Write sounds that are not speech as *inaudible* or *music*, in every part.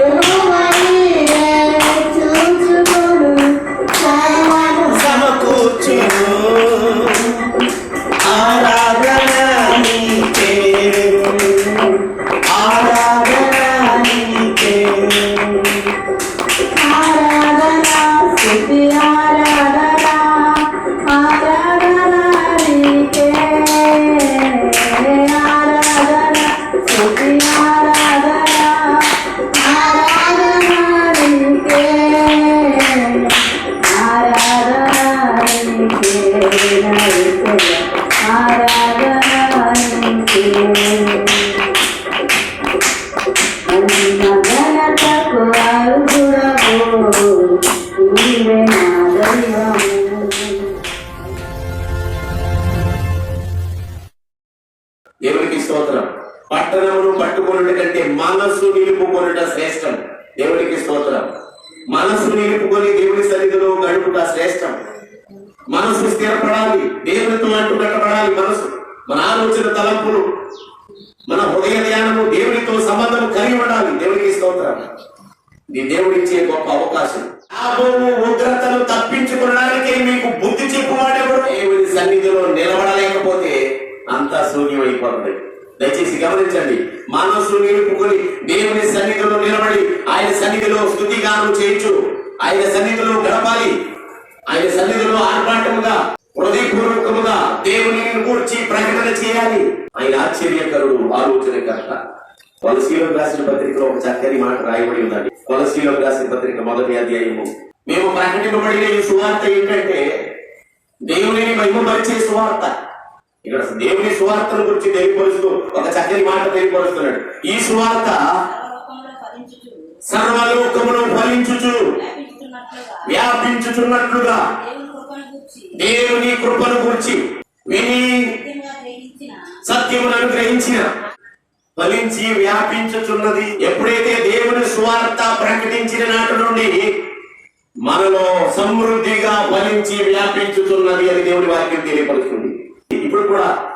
Yeah. *laughs* పట్టుకున్నట కంటే మనస్సు నిలుపుకున్నట శ్రేష్టం. దేవుడికి స్తోత్రం. మనస్సు నిలుపుకొని దేవుడి సన్నిధిలో గడుపుట శ్రేష్టం. మనసు స్థిరపడాలి. దేవునితో అంటు అంటుకట్టబడాలి మనసు మన ఆలోచన తలంపులు మన హృదయ ధ్యానము దేవునితో సంబంధం కలిగి ఉండాలి. దేవుడికి స్తోత్రం. ఇది దేవుడిచ్చే గొప్ప అవకాశం. లాభము ఉగ్రతను తప్పించుకోవడానికి మీకు బుద్ధి చెప్పువాడెవడు? దేవుని సన్నిధిలో నిలబడలేకపోతే అంతా శూన్యమైపోతుంది. దయచేసి గమనించండి. మనస్సు నిలుపుకొని దేవుని సన్నిధిలో నిలబడి ఆయన సన్నిధిలో స్థుతిగానం చేయొచ్చు ఆయన సన్నిధిలో గడపాలి. ఆయన సన్నిధిలో ఆర్భాటముగా హృదయపూర్వకముగా దేవుని కూర్చి ప్రకటన చేయాలి. ఆయన ఆశ్చర్యకరుడు ఆలోచనకర్త. కొలసీలకు రాసిన పత్రికలో ఒక చక్కని మాట రాయబడి ఉందండి కొలసీలకు రాసిన పత్రిక మొదటి అధ్యాయము. మేము ప్రకటింపబడిన ఈ సువార్త ఏంటంటే దేవుని మహిమపరిచే సువార్త. ఇక్కడ దేవుని సువార్తను గురించి తెలియపరుస్తూ ఒక చక్కని మాట తెలియపరుస్తున్నాడు. ఈ సువార్త సర్వలోకమును ఫలించుచు. వ్యాపించుచున్నట్లుగా దేవుని కృపను గూర్చి. విని సత్యమును అనుగ్రహించిన. ఫలించి వ్యాపించుచున్నది. ఎప్పుడైతే దేవుని సువార్త ప్రకటించిన నాటి నుండి మనలో సమృద్ధిగా ఫలించి వ్యాపించుతున్నది అని దేవుని వాక్యం తెలియపరుస్తుంది. ఇప్పుడు కూడా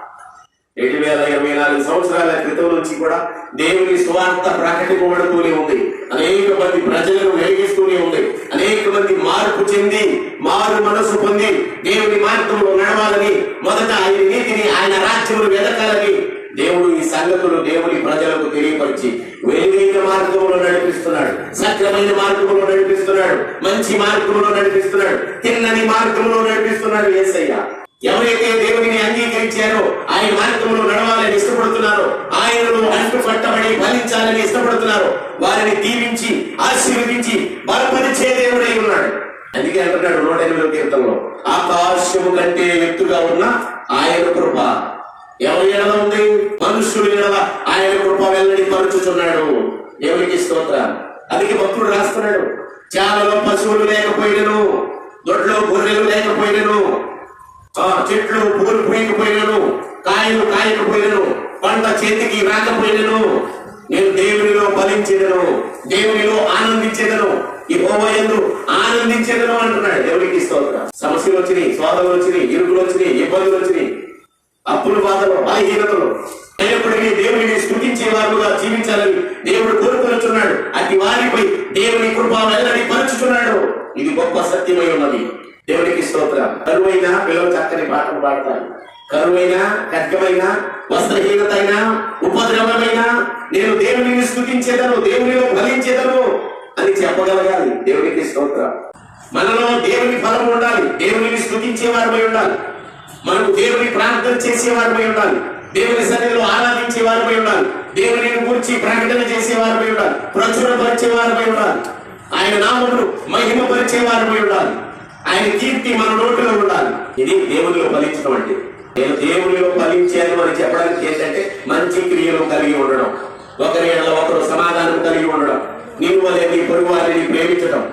రెండు వేల ఇరవై నాలుగు సంవత్సరాల క్రితం నుంచి కూడా దేవుని స్వార్థ ప్రకటింపబడుతూనే ఉంది. అనేక మంది ప్రజలను వెలిగిస్తూనే ఉంది. అనేక మంది మార్పు చెంది మారు మనసు పొంది దేవుని మార్గంలో నడవాలని మొదట ఆయన నీతిని ఆయన రాజ్యములు వెదకాలని దేవుడు ఈ సంగతులు దేవుని ప్రజలకు తెలియపరిచి వేగైన మార్గంలో నడిపిస్తున్నాడు. సక్రమైన మార్గంలో నడిపిస్తున్నాడు. మంచి మార్గంలో నడిపిస్తున్నాడు. తిన్నని మార్గంలో నడిపిస్తున్నాడు ఏసయ్య. ఎవరైతే దేవుడిని అంగీకరించారో ఆయన మార్గంలో నడవాలని ఇష్టపడుతున్నారో ఆయనను అంటు పట్టబడి ఫలించాలని ఇష్టపడుతున్నారో వారిని దీవించి ఆశీర్వదించి బలపరిచే దేవుడై ఉన్నాడు. అందుకే అంటున్నాడు నూట ఎనిమిదో కీర్తనలో ఆకాశము కంటే ఎత్తుగా ఉన్న ఆయన కృప ఎవరి ఎడల ఉంది? మనుషులు ఎడల ఆయన కృప వెల్లడి పరుచుచున్నాడు. దేవునికి స్తోత్రం. అందుకే భక్తుడు రాస్తున్నాడు చాలలో పశువులు లేకపోయినను దొడ్లో గొర్రెలు లేకపోయినను చెట్లు పూలు పూయకపోయినను కాయలు కాయకపోయినను పంట చేతికి రాకపోయినను నేను దేవునిలో ఫలించేదను దేవునిలో ఆనందించేదను ఈ హోమయందు ఆనందించేదను అంటున్నాడు దేవునికి స్తోత్రం. సమస్యలు వచ్చినాయి స్వాదలు వచ్చినాయి ఇరుగులు వచ్చినాయి ఇబ్బందులు వచ్చినాయి అప్పుల బాధలు బలహీనతలు. అయినప్పటికీ దేవుడిని స్థుతించే వారుగా జీవించాలని దేవుడు కోరుకొనుచున్నాడు. అతి వారిపై దేవుని కృప వెల్లడి పరుచుచున్నాడు. ఇది గొప్ప సత్యమై ఉన్నది. దేవుడికి స్తోత్రం కరువైన పిల్లలు చక్కని పాటలు పాడతారు. కరువైన ఖడ్గమైన వస్త్రహీనత అయినా ఉపద్రవమైన నేను దేవునిని స్థుతించేదను దేవునిలో ఫలించేదను అని చెప్పగలగాలి. దేవుడికి స్తోత్రం. మనలో దేవుని ఫలం ఉండాలి. దేవునిని స్థుతించేవారమై ఉండాలి. మనం దేవుని ప్రార్థన చేసేవారమై ఉండాలి. దేవుని సన్నిధిలో ఆరాధించే వారిపై ఉండాలి. దేవుని గురించి ప్రకటన చేసే వారిపై ఉండాలి. ప్రచురపరిచే వారిపై ఉండాలి. ఆయన నామమును మహిమపరిచే వారిపై ఉండాలి. ఆయన కీర్తి మన నోటిలో ఉండాలి. ఇది దేవునిలో ఫలించడం అంటే. నేను దేవునిలో ఫలించాను అని చెప్పడానికి ఏంటంటే మంచి క్రియలు కలిగి ఉండడం. ఒకరి ఎడల ఒకరు సమాధానం కలిగి ఉండడం. నీవు వలె నీ పొరుగు వారిని ప్రేమించడం.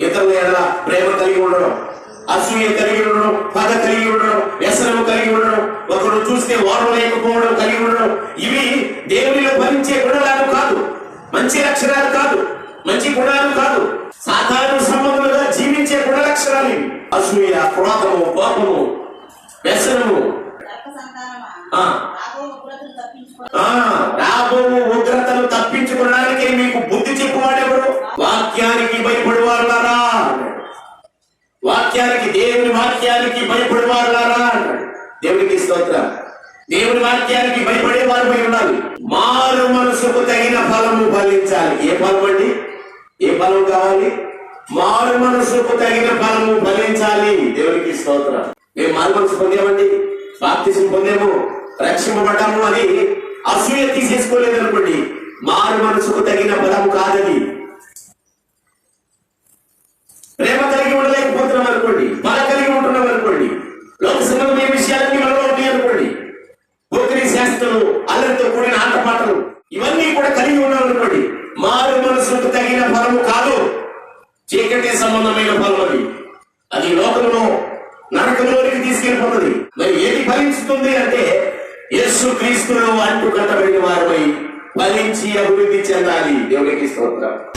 ఇతరుల ఎడల ప్రేమ కలిగి ఉండడం. అసూయ కలిగి ఉండడం. పగ కలిగి ఉండడం. వ్యసనము కలిగి ఉండడం. ఒకరు చూస్తే వారు లేకపోవడం కలిగి ఉండడం. ఇవి దేవునిలో ఫలించే గుణాలు కాదు. మంచి లక్షణాలు కాదు. మంచి గుణాలు కాదు. అసూయ క్రోధము కోపము వ్యసనము. రాబో ఉగ్రతను తప్పించుకోవడానికి మీకు బుద్ధి చెప్పువాడెవడు? వాక్యానికి భయపడేవారులారా వాక్యానికి దేవుని వాక్యానికి భయపడేవారులారా దేవునికి స్తోత్రం. దేవుని వాక్యానికి భయపడే వారు భయ ఉండాలి. మారు మనసుకు తగిన ఫలము ఫలించాలి. ఏ ఫలం అండి ఏ ఫలం కావాలి? మారు మనసుకు తగిన ఫలము ఫలించాలి. దేవునికి స్తోత్రం. మేము మారు మనసు పొందామండి. బాప్తిసం పొందాము. రక్షింపబడ్డాము అని అసూయ తీసేసుకోలేదు అనుకోండి మారు మనసుకు తగిన ఫలము కాదది. ప్రేమ కలిగి ఉండలేకపోతున్నాం అనుకోండి బల కలిగి ఉంటున్నాం అనుకోండి లోక సంఘం విషయాలన్నీ మనలో ఉన్నాయి అనుకోండి పోకిరి శాస్త్రాలు అల్లరితో కూడిన ఆటపాటలు ఇవన్నీ కూడా కలిగి ఉన్నాం అనుకోండి మారు మనసుకు తగిన ఫలము కాదు చీకటి సంబంధమైన ఫలం అది లోకంలో నరకంలోనికి తీసుకెళ్ళిపోతుంది. మరి ఏది ఫలించుతుంది అంటే యేసు క్రీస్తులో అంటు కట్టబడిన వారిపై ఫలించి అభివృద్ధి చెందాలి. దేవుడికి స్తోత్రం.